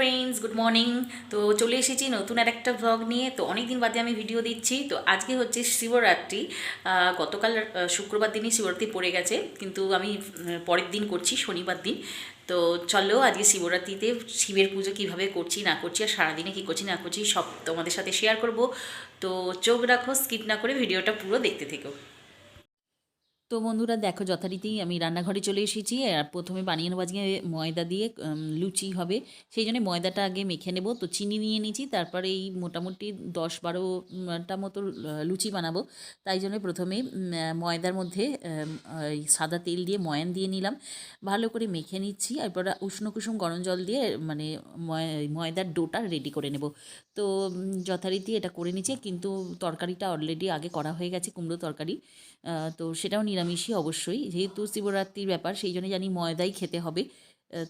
Friends good morning তো চলে এসেছি নতুন আর একটা ব্লগ নিয়ে। তো অনেক দিন বাদে আমি ভিডিও দিচ্ছি। তো আজকে হচ্ছে শিবরাত্রি। গতকাল শুক্রবার দিনই শিবরাত্রি পড়ে গেছে। কিন্তু আমি পরের দিন করছি, শনিবার দিন। তো চলো আজকে শিবরাত্রিতে শিবের পুজো কীভাবে করছি, না করছি, আর সারাদিনে কী করছি, না করছি, সব তোমাদের সাথে শেয়ার করব। তো চোখ রাখো স্কিপ না করে ভিডিওটা পুরো দেখতে থেকো। তো বন্ধুরা দেখো যথারীতি আমি রান্নাঘরে চলে এসেছি, আর প্রথমে বানিয়ে নেব আজকে ময়দা দিয়ে লুচি হবে। সেই জন্য ময়দাটা আগে মেখে নেব। তো চিনি নিয়ে নিয়েছি, তারপরে এই মোটামুটি দশ বারোটা মতো লুচি বানাবো। তাই জন্য প্রথমে ময়দার মধ্যে সাদা তেল দিয়ে ময়ান দিয়ে নিলাম। ভালো করে মেখে নিচ্ছি এরপর উষ্ণ কুসুম গরম জল দিয়ে মানে ময়- ময়দার ডোটা রেডি করে নেব। তো যথারীতি এটা করে নিচ্ছে, কিন্তু তরকারিটা অলরেডি আগে করা হয়ে গেছে, কুমড়ো তরকারি। তো সেটাও নিরামিষই অবশ্যই। যেহেতু শিবরাত্রির ব্যাপার, সেই জন্য জানি ময়দাই খেতে হবে।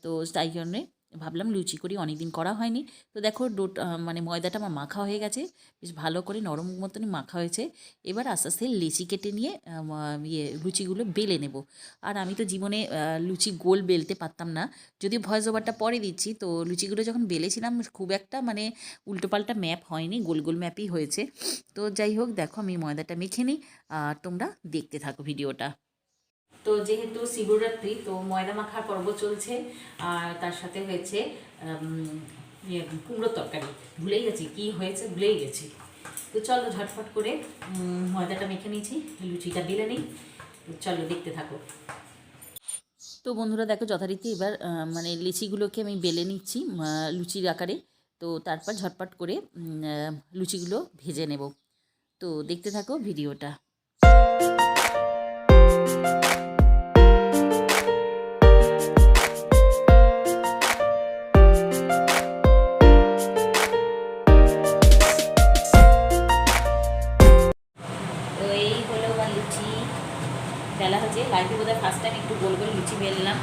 তো তাই জন্যে ভাবলাম লুচি করি অনেক দিন করা হয়নি। তো দেখো ডোট মানে ময়দাটা আমার মাখা হয়ে গেছে। বেশ ভালো করে নরম মতনই মাখা হয়েছে। এবার আস্তে আস্তে লেচি কেটে নিয়ে ইয়ে লুচিগুলো বেলে নেব। আর আমি তো জীবনে লুচি গোল বেলতে পারতাম না। যদিও ভয়েস ওভারটা পরে দিচ্ছি, তো লুচিগুলো যখন বেলেছিলাম, খুব একটা মানে উল্টোপাল্টা ম্যাপ হয়নি, গোল গোল ম্যাপই হয়েছে। তো যাই হোক, দেখো আমি ময়দাটা মেখে নিই, আর তোমরা দেখতে থাকো ভিডিওটা। তো যেহেতু শিবরাত্রি তো ময়দা মাখার পর্ব চলছে আর তার সাথে হয়েছে ইয়ে, কুমড়োর তরকারি। ভুলেই গেছি কি হয়েছে ভুলেই গেছি। তো চলো ঝটফট করে ময়দাটা মেখে নিয়েছি লুচিটা বেলে নিই চলো দেখতে থাকো। তো বন্ধুরা দেখো যথারীতি এবার মানে লিচিগুলোকে আমি বেলে নিচ্ছি লুচির আকারে। তো তারপর ঝটপট করে লুচিগুলো ভেজে নেব। তো দেখতে থাকো ভিডিওটা। বেলা হচ্ছে। লাইফে বোধহয় ফার্স্ট টাইম একটু গোল গোল লুচি বেললাম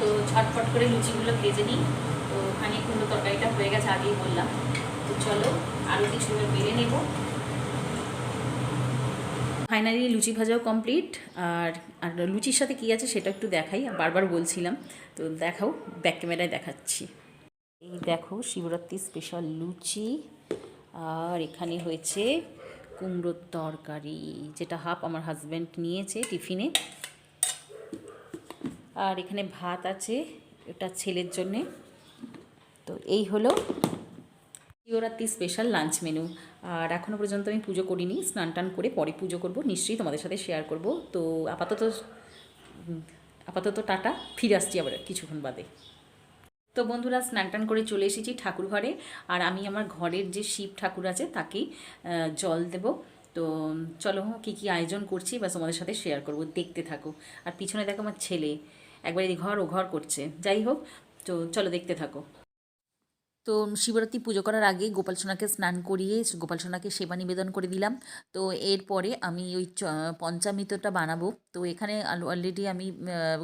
তো ঝটফট করে লুচিগুলো ভেজে নিই। তো কুমড়ো তরকারিটা হয়ে গেছে, আগেই বললাম। তো চলো আরও কিছু বেলে নেব। ফাইনালি লুচি ভাজাও কমপ্লিট আর আর লুচির সাথে কী আছে সেটা একটু দেখাই, বারবার বলছিলাম। তো দেখাও ব্যাক ক্যামেরায় দেখাচ্ছি। এই দেখো, শিবরাত্রি স্পেশাল লুচি। আর এখানে হয়েছে কুমড়োর তরকারি, যেটা হাফ আমার হাজব্যান্ড নিয়েছে টিফিনে আর এখানে ভাত আছে। এটা ছেলের জন্যে। তো এই হলো শিবরাত্রি স্পেশাল লাঞ্চ মেনু আর এখনও পর্যন্ত আমি পুজো করিনি, স্নান টান করে পরে পুজো করব। নিশ্চয়ই তোমাদের সাথে শেয়ার করব। তো আপাতত আপাতত টাটা, ফিরে আসছি আবার কিছুক্ষণ বাদে। তো বন্ধুরা, স্নান টান করে চলে এসেছি ঠাকুর ঘরে। আর আমি আমার ঘরের যে শিব ঠাকুর আছে তাকেই জল দেব। তো চলো, কী কী আয়োজন করছি বা তোমাদের সাথে শেয়ার করব। দেখতে থাকো। আর পিছনে দেখো আমার ছেলে। একবার এই ঘর ও ঘর করছে। যাই হোক, তো চলো দেখতে থাকো। তো শিবরাত্রি পুজো করার আগে গোপাল সোনাকে স্নান করিয়ে গোপাল সোনাকে সেবা নিবেদন করে দিলাম। তো এরপরে আমি ওই পঞ্চামৃতটা বানাবো। তো এখানে অলরেডি আমি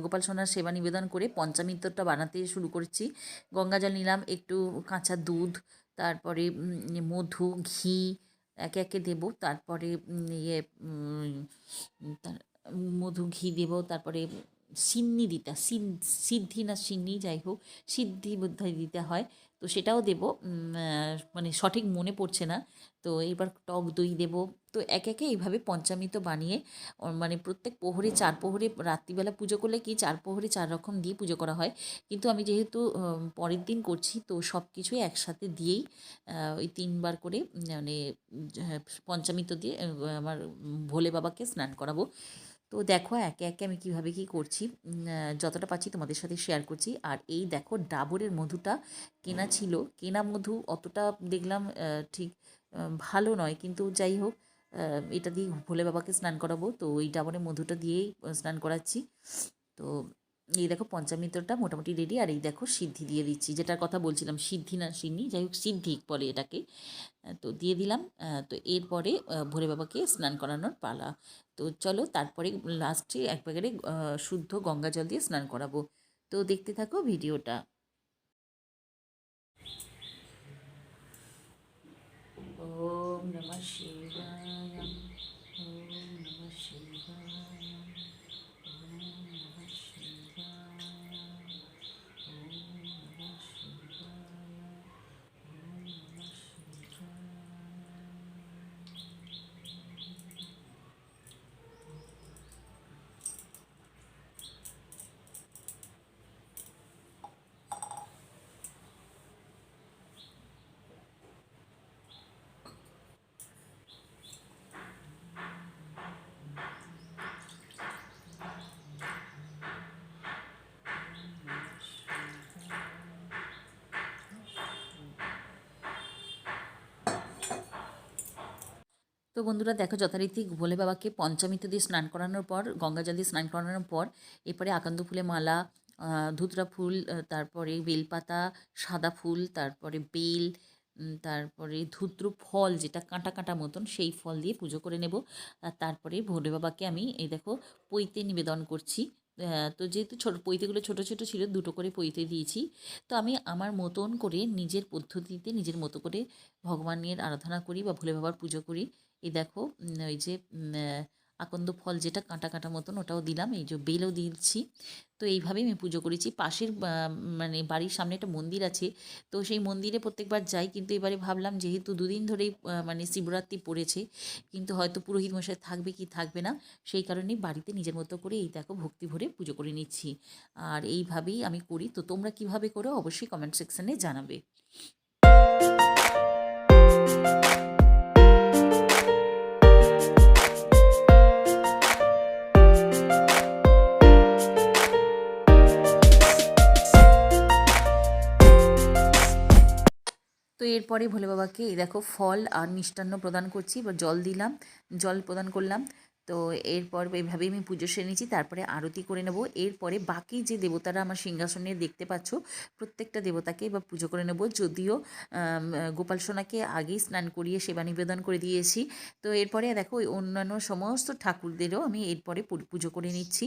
গোপাল সোনার সেবা নিবেদন করে পঞ্চামৃতটা বানাতে শুরু করেছি। গঙ্গা জল নিলাম, একটু কাঁচা দুধ, তারপরে মধু, ঘি, একে একে দেবো। তারপরে ইয়ে মধু, ঘি দেবো। তারপরে সিন্নি দিতে, সিন, সিদ্ধি না সিন্নি, যাই হোক, সিদ্ধি বোধহয় দিতে হয়। তো সেটাও দেবো মানে সঠিক মনে পড়ছে না। তো এবার টক দই দেবো। তো একে একে এইভাবে পঞ্চামৃত বানিয়ে মানে প্রত্যেক প্রহরে, চার প্রহরে রাত্রিবেলা পুজো করলে কি চার প্রহরে চার রকম দিয়ে পুজো করা হয়। কিন্তু আমি যেহেতু পরের দিন করছি, তো সব কিছুই একসাথে দিয়েই ওই তিনবার করে মানে পঞ্চামৃত দিয়ে আমার ভোলে বাবাকে স্নান করাবো। তো দেখো একে একে আমি কীভাবে কী করছি যতটা পাচ্ছি তোমাদের সাথে শেয়ার করছি। আর এই দেখো ডাবরের মধুটা কেনা ছিল। কেনা মধু অতটা দেখলাম ঠিক ভালো নয়। কিন্তু যাই হোক এটা দিয়ে ভোলে বাবাকে স্নান করাবো। তো ওই ডাবরের মধুটা দিয়েই স্নান করাচ্ছি। তো এই দেখো পঞ্চামৃতটা মোটামুটি রেডি আর এই দেখো সিদ্ধি দিয়ে দিচ্ছি। যেটার কথা বলছিলাম সিদ্ধি না সিন্নি যাই হোক সিদ্ধি বলে এটাকে। তো দিয়ে দিলাম। তো এরপরে ভোরে বাবাকে স্নান করানোর পালা। তো চলো তারপরে লাস্টে একবারে আহ, শুদ্ধ গঙ্গা জল দিয়ে স্নান করাবো। তো দেখতে থাকো ভিডিওটা। ওম নমঃ শিবায় ওম নমঃ শিবায় ওম নমঃ শিবায় ওম নমঃ শিবায় ওম নমঃ শিবায় তো বন্ধুরা দেখো যথারীতি ভোলে বাবাকে পঞ্চমীতে দিয়ে স্নান করানোর পর, গঙ্গা জল দিয়ে স্নান করানোর পর, এরপরে আকান্দ ফুলে মালা ধুতরা ফুল তারপরে বেলপাতা, সাদা ফুল, তারপরে বেল তারপরে ধুত্র ফল যেটা কাঁটা কাঁটা মতন সেই ফল দিয়ে পুজো করে নেব। আর তারপরে ভোলে বাবাকে আমি এই দেখো পৈতে নিবেদন করছি। তো যেহেতু ছোটো, পৈতেগুলো ছোটো ছোটো ছিল, দুটো করে পৈতে দিয়েছি। তো আমি আমার মতন করে নিজের পদ্ধতিতে নিজের মতো করে ভগবানের আরাধনা করি বা ভোলে বাবার পুজো করি। এই দেখো ওই যে আকন্দ ফল যেটা কাঁটা কাঁটা মতন ওটাও দিলাম, এই যে বেলও দিচ্ছি। তো এইভাবেই আমি পুজো করেছি। পাশের মানে বাড়ির সামনে একটা মন্দির আছে, তো সেই মন্দিরে প্রত্যেকবার যাই, কিন্তু এবারে ভাবলাম যেহেতু দুদিন ধরেই মানে শিবরাত্রি পড়েছে, কিন্তু হয়তো পুরোহিত মশাই থাকবে কি থাকবে না, সেই কারণেই বাড়িতে নিজের মতো করে এই দেখো ভক্তি ভরে পুজো করে নিচ্ছি। আর এইভাবেই আমি করি। তো তোমরা কীভাবে করো অবশ্যই কমেন্ট সেকশনে জানাবে। তো এরপরে ভোলে বাবাকে দেখো, ফল আর মিষ্টান্ন প্রদান করছি বা জল দিলাম, জল প্রদান করলাম। তো এরপর এভাবেই আমি পুজো সেরে নিয়েছি, তারপরে আরতি করে নেব। এরপরে বাকি যে দেবতারা আমার সিংহাসনে দেখতে পাচ্ছ, প্রত্যেকটা দেবতাকে এবার পুজো করে নেব। যদিও গোপাল সোনাকে আগেই স্নান করিয়ে সেবা নিবেদন করে দিয়েছি। তো এরপরে দেখো, ওই অন্যান্য সমস্ত ঠাকুরদেরও আমি এরপরে পুজো করে নিচ্ছি।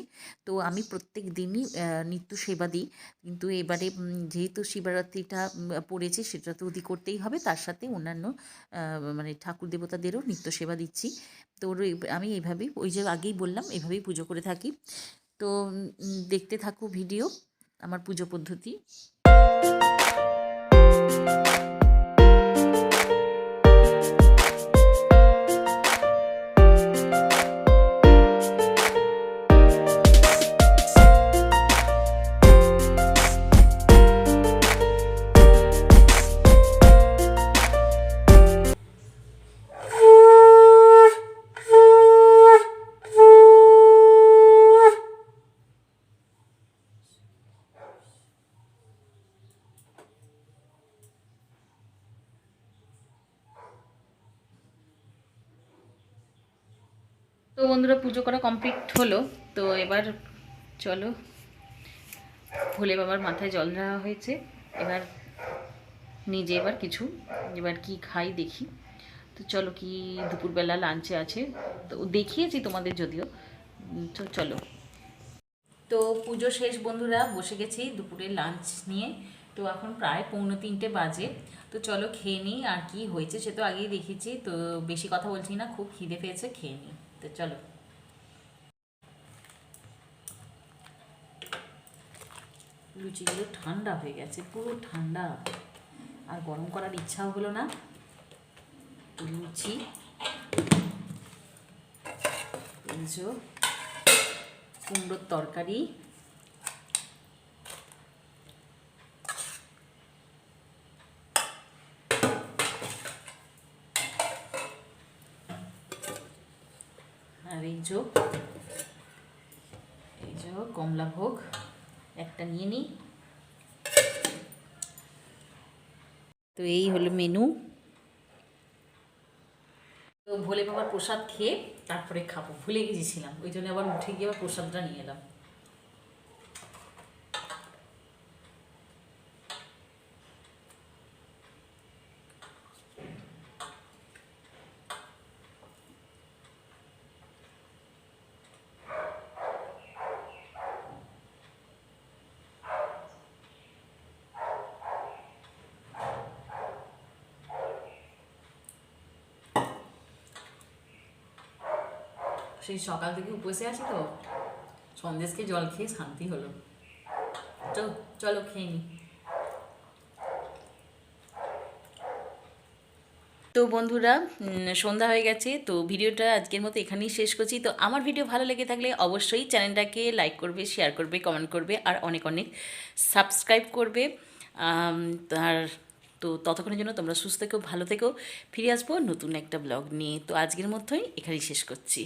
তো আমি প্রত্যেক দিনই নিত্য সেবা দিই। কিন্তু এবারে যেহেতু শিবরাত্রিটা পড়েছে, সেটা তো অতি করতেই হবে। তার সাথে অন্যান্য মানে ঠাকুর দেবতাদেরও নিত্য সেবা দিচ্ছি। তো আমি এইভাবেই ওই যে আগেই বললাম, এভাবেই পুজো করে থাকি। তো দেখতে থাকো ভিডিও, আমার পুজো পদ্ধতি। তো বন্ধুরা পুজো করা কমপ্লিট হলো, তো এবার চলো, ভোলে বাবার মাথায় জল দেওয়া হয়েছে, এবার নিজে এবার কিছু, এবার কি খাই দেখি। তো চলো কি দুপুরবেলা লাঞ্চে আছে, তো দেখিয়েছি তোমাদের যদিও তো চলো। তো পুজো শেষ বন্ধুরা, বসে গেছি দুপুরে লাঞ্চ নিয়ে, তো এখন প্রায় পৌনে তিনটে বাজে, তো চলো খেয়ে নিই আর কি হয়েছে সে তো আগেই দেখেছি তো বেশি কথা বলছি না, খুব খিদে পেয়েছে, খেয়ে নিই। তো চলো। লুচিগুলো ঠান্ডা হয়ে গেছে, পুরো ঠান্ডা। আর গরম করার ইচ্ছাও হলো না। লুচি। কুমড়োর তরকারি আর এই যোগ এই যোগ কমলা ভোগ, একটা নিয়ে নিই। তো এই হলো মেনু। তো ভোলে বাবার প্রসাদ খেয়ে তারপরে খাব। ভুলে গেছিলাম, ওই জন্য আবার উঠে গিয়ে আবার প্রসাদটা নিয়ে এলাম। সেই সকাল থেকে উপসে আছি তো। সন্দেশকে জল খেয়ে শান্তি হলো। তো চলো খেয়ে নি। তো বন্ধুরা সন্ধ্যা হয়ে গেছে তো ভিডিওটা আজকের মতো এখানেই শেষ করছি। তো আমার ভিডিও ভালো লেগে থাকলে অবশ্যই চ্যানেলটাকে লাইক করবে শেয়ার করবে কমেন্ট করবে আর অনেক অনেক সাবস্ক্রাইব করবে। আম, তার তো ততক্ষণের জন্য তোমরা সুস্থ থেকো ভালো থেকো। ফিরে আসব নতুন একটা ব্লগ নিয়ে। তো আজকের মতোই এখানেই শেষ করছি।